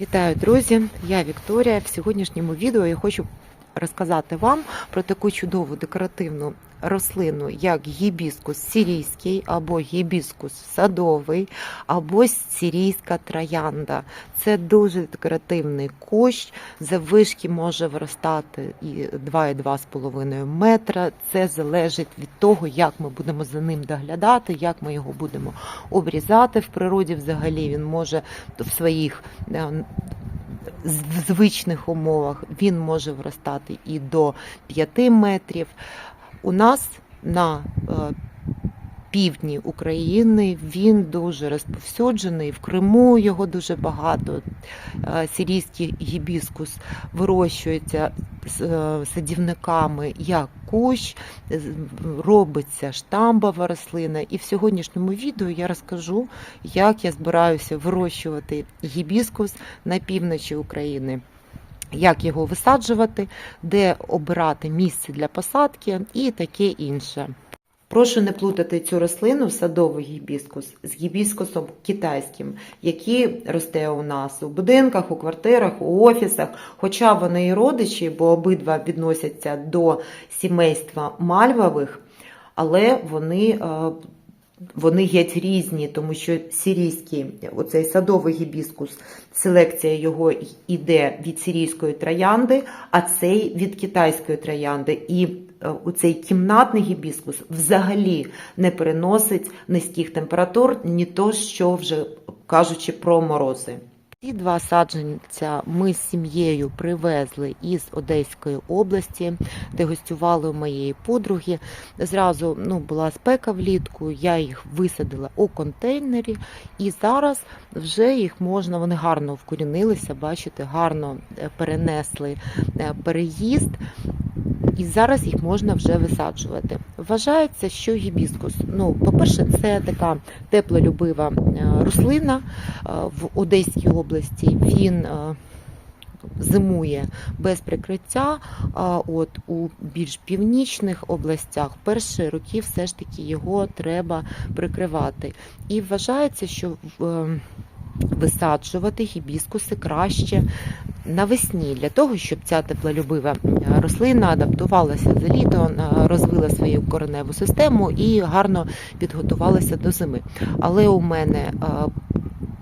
Вітаю, друзі! Я Вікторія. В сьогоднішньому відео я хочу розказати вам про таку чудову декоративну рослину, як гібіскус сирійський або гібіскус садовий, або сирійська троянда. Це дуже декоративний кущ, заввишки може виростати і 2,2,5 метра. Це залежить від того, як ми будемо за ним доглядати, як ми його будемо обрізати. В природі взагалі він може в своїх з- звичних умовах він може виростати і до 5 метрів. У нас на е, півдні України він дуже розповсюджений. В Криму його дуже багато. Е, Сирійський гібіскус вирощується е, садівниками як кущ, робиться штамбова рослина. І в сьогоднішньому відео я розкажу, як я збираюся вирощувати гібіскус на півночі України. Як його висаджувати, де обирати місце для посадки і таке інше. Прошу не плутати цю рослину садовий гібіскус з гібіскусом китайським, який росте у нас у будинках, у квартирах, у офісах. Хоча вони і родичі, бо обидва відносяться до сімейства мальвових, але вони. е, Вони геть різні, тому що сирійський, оцей садовий гібіскус, селекція його йде від сирійської троянди, а цей від китайської троянди. І е, оцей кімнатний гібіскус взагалі не переносить низьких температур, ні то що вже кажучи про морози. Ці два саджанця ми з сім'єю привезли із Одеської області, де гостювали у моєї подруги. Зразу ну, була спека влітку, я їх висадила у контейнері, і зараз вже їх можна, вони гарно вкорінилися, бачите, гарно е, перенесли е, переїзд. І зараз їх можна вже висаджувати. Вважається, що гібіскус. Ну, по-перше, це така теплолюбива е, рослина е, в Одеській області. Він е, зимує без прикриття. А от у більш північних областях перші роки все ж таки його треба прикривати. І вважається, що висаджувати гібіскуси краще навесні для того, щоб ця теплолюбива е, рослина адаптувалася за літо, е, розвила свою кореневу систему і гарно підготувалася до зими. Але у мене е,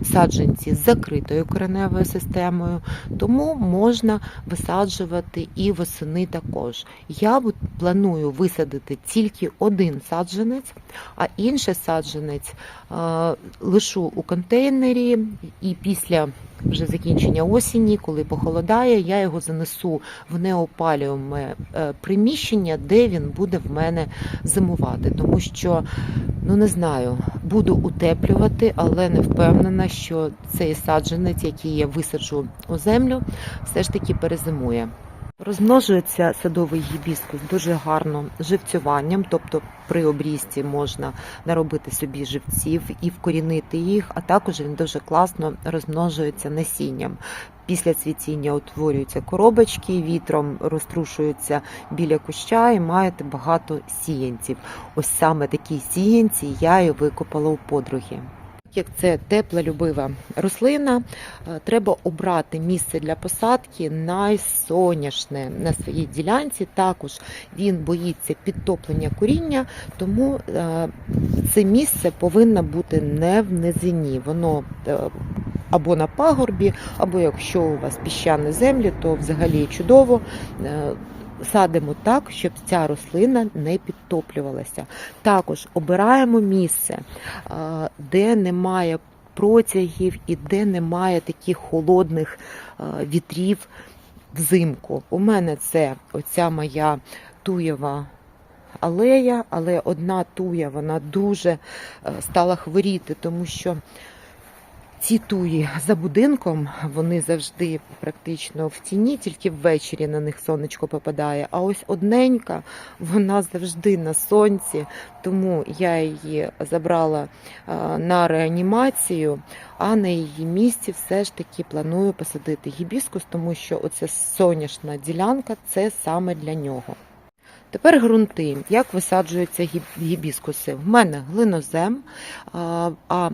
саджанці з закритою кореневою системою, тому можна висаджувати і восени також. Я планую висадити тільки один саджанець, а інший саджанець е, лишу у контейнері і після вже закінчення осені, коли похолодає, я його занесу в неопалюємо приміщення, де він буде в мене зимувати. Тому що, ну не знаю, буду утеплювати, але не впевнена, що цей саджанець, який я висаджу у землю, все ж таки перезимує. Розмножується садовий гібіскус дуже гарно живцюванням, тобто при обрізці можна наробити собі живців і вкорінити їх, а також він дуже класно розмножується насінням. Після цвітіння утворюються коробочки, вітром розтрушуються біля куща і маєте багато сіянців. Ось саме такі сіянці я і викопала у подруги. Як це теплолюбива рослина, е, треба обрати місце для посадки найсоняшне на своїй ділянці. Також він боїться підтоплення коріння, тому е, це місце повинно бути не в низині. Воно е, або на пагорбі, або якщо у вас піщані землі, то взагалі чудово. Садимо так, щоб ця рослина не підтоплювалася. Також обираємо місце, е, де немає протягів і де немає таких холодних е, вітрів взимку. У мене це оця моя туєва алея, але одна туя вона дуже е, стала хворіти, тому що ці туї за будинком вони завжди практично в тіні, тільки ввечері на них сонечко попадає. А ось одненька, вона завжди на сонці, тому я її забрала на реанімацію, а на її місці все ж таки планую посадити гібіскус, тому що оця соняшна ділянка це саме для нього. Тепер ґрунти. Як висаджуються гіб- гібіскуси? В мене глинозем, а,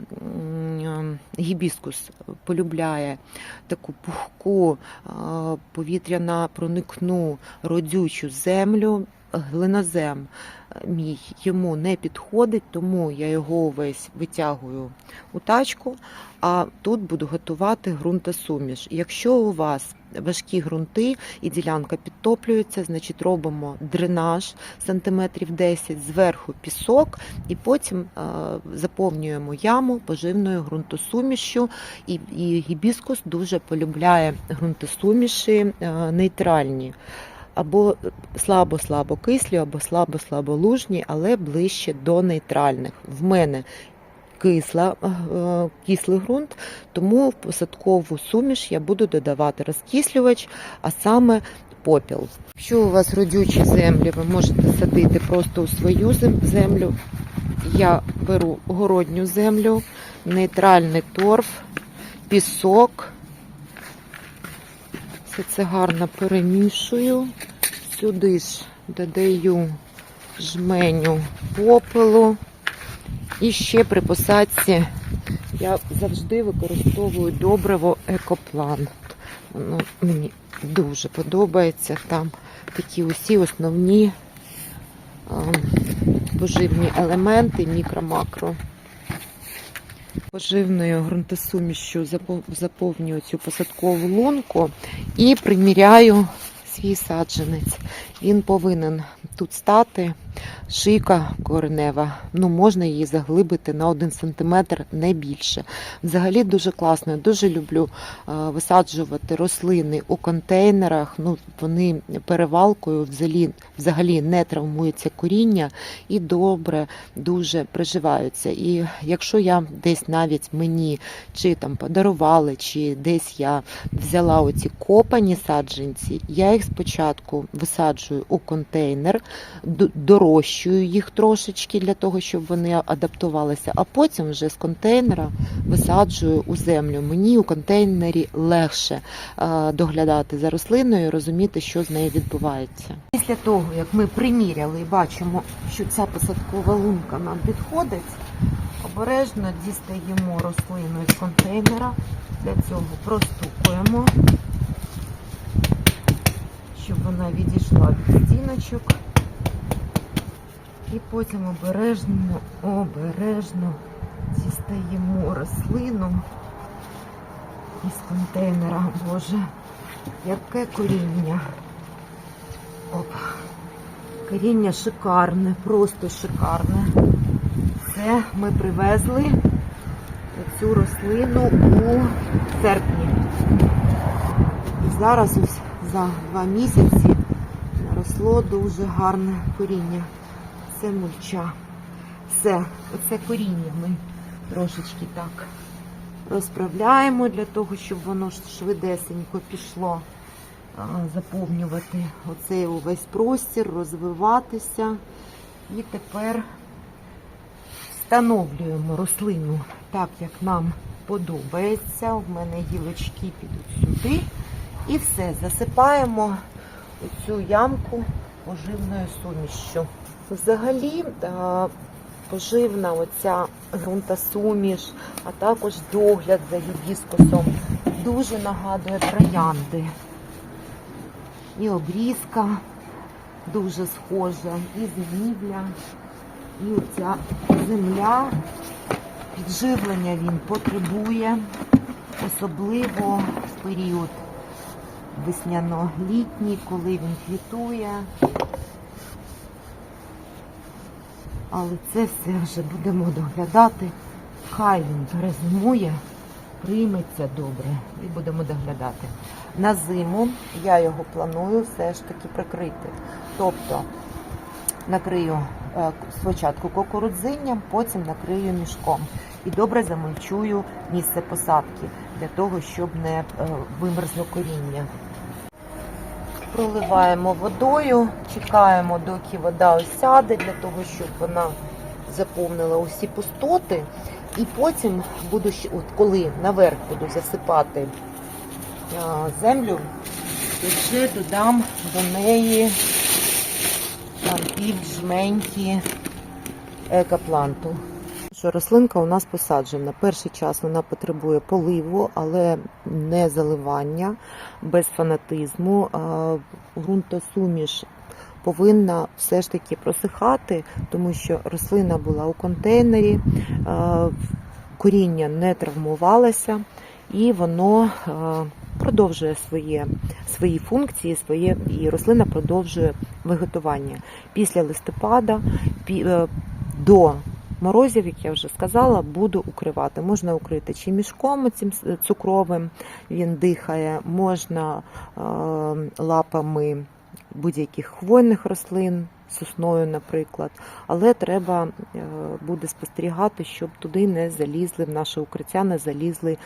гібіскус полюбляє таку пухку, повітряна проникну родючу землю. Глинозем мій йому не підходить, тому я його увесь витягую у тачку, а тут буду готувати ґрунтосуміш. Якщо у вас важкі ґрунти і ділянка підтоплюється, значить робимо дренаж сантиметрів 10, зверху пісок, і потім е, заповнюємо яму поживною ґрунтосумішю. І, і гібіскус дуже полюбляє ґрунтосуміші е, нейтральні. Або слабо-слабо кислі, або слабо-слабо лужні, але ближче до нейтральних. В мене кисла, е, кислий ґрунт, тому в посадкову суміш я буду додавати розкислювач, а саме попіл. Якщо у вас родючі землі, ви можете садити просто у свою землю. Я беру городню землю, нейтральний торф, пісок. Все це гарно перемішую. Сюди ж додаю жменю попелу. І ще при посадці я завжди використовую добриво екоплан. Воно мені дуже подобається. Там такі усі основні поживні елементи, мікро-макро. Поживною ґрунтосумішю заповнюю цю посадкову лунку і приміряю свій саджанець. Він повинен тут стати. Шийка коренева, ну можна її заглибити на 1 см, не більше. Взагалі дуже класно. Дуже люблю е, висаджувати рослини у контейнерах. Ну, вони перевалкою взагалі, взагалі не травмується коріння і добре дуже приживаються. І якщо я десь навіть мені чи там подарували, чи десь я взяла оці копані саджанці, я їх спочатку висаджую у контейнер, д- дорощую їх трошечки для того, щоб вони адаптувалися, а потім вже з контейнера висаджую у землю. Мені у контейнері легше е, доглядати за рослиною, і розуміти, що з нею відбувається. Після того, як ми приміряли і бачимо, що ця посадкова лунка нам підходить, обережно дістаємо рослину із контейнера. Для цього простукуємо, щоб вона відійшла від стіночок. І потім обережно, обережно дістаємо рослину із контейнера. Боже, яке коріння. Оп. Коріння шикарне, просто шикарне. Це ми привезли цю рослину у серпні. І зараз ось за два місяці наросло дуже гарне коріння. Це мульча. Все, оце коріння ми трошечки так розправляємо для того, щоб воно швидесенько пішло заповнювати оцей увесь простір, розвиватися. І тепер встановлюємо рослину так, як нам подобається. У мене гілочки підуть сюди. І все, засипаємо цю ямку поживною сумішшю. Взагалі, е, поживна оця ґрунтосуміш, а також догляд за гібіскусом дуже нагадує троянди. І обрізка дуже схожа, і зимівля, і оця земля. Підживлення він потребує, особливо в період весняно-літній, коли він квітує. Але це все вже будемо доглядати. Хай він перезимує, прийметься добре і будемо доглядати. На зиму я його планую все ж таки прикрити. Тобто накрию е, спочатку кукурудзинням, потім накрию мішком. І добре замульчую місце посадки для того, щоб не е, вимерзло коріння. Проливаємо водою, чекаємо, доки вода осяде, для того, щоб вона заповнила усі пустоти. І потім буду ще, от коли наверх буду засипати землю, то вже додам до неї Пампіль, жменьки, екопланту. Що рослинка у нас посаджена. Перший час вона потребує поливу, але не заливання, без фанатизму. А, Ґрунтосуміш повинна все ж таки просихати, тому що рослина була у контейнері, коріння не травмувалося і воно продовжує своє, свої функції, своє, і рослина продовжує виготування. Після листопада е, до морозів, як я вже сказала, буду укривати. Можна укрити чи мішком цим цукровим, він дихає, можна е, лапами будь-яких хвойних рослин, сосною, наприклад. Але треба е, буде спостерігати, щоб туди не залізли в наше укриття, не залізли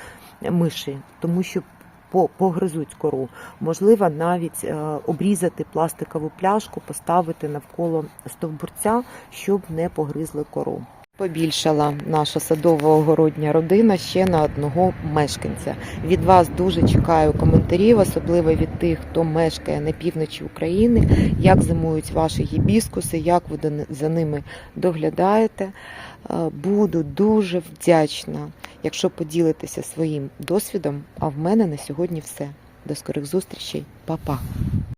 миші, тому що по- погризуть кору. Можливо, навіть е, обрізати пластикову пляшку, поставити навколо стовбурця, щоб не погризли кору. Побільшала наша садово-огородня родина ще на одного мешканця. Від вас дуже чекаю коментарів, особливо від тих, хто мешкає на півночі України, як зимують ваші гібіскуси, як ви за ними доглядаєте. Е, Буду дуже вдячна, якщо поділитеся своїм досвідом. А в мене на сьогодні все. До скорих зустрічей, Па-па!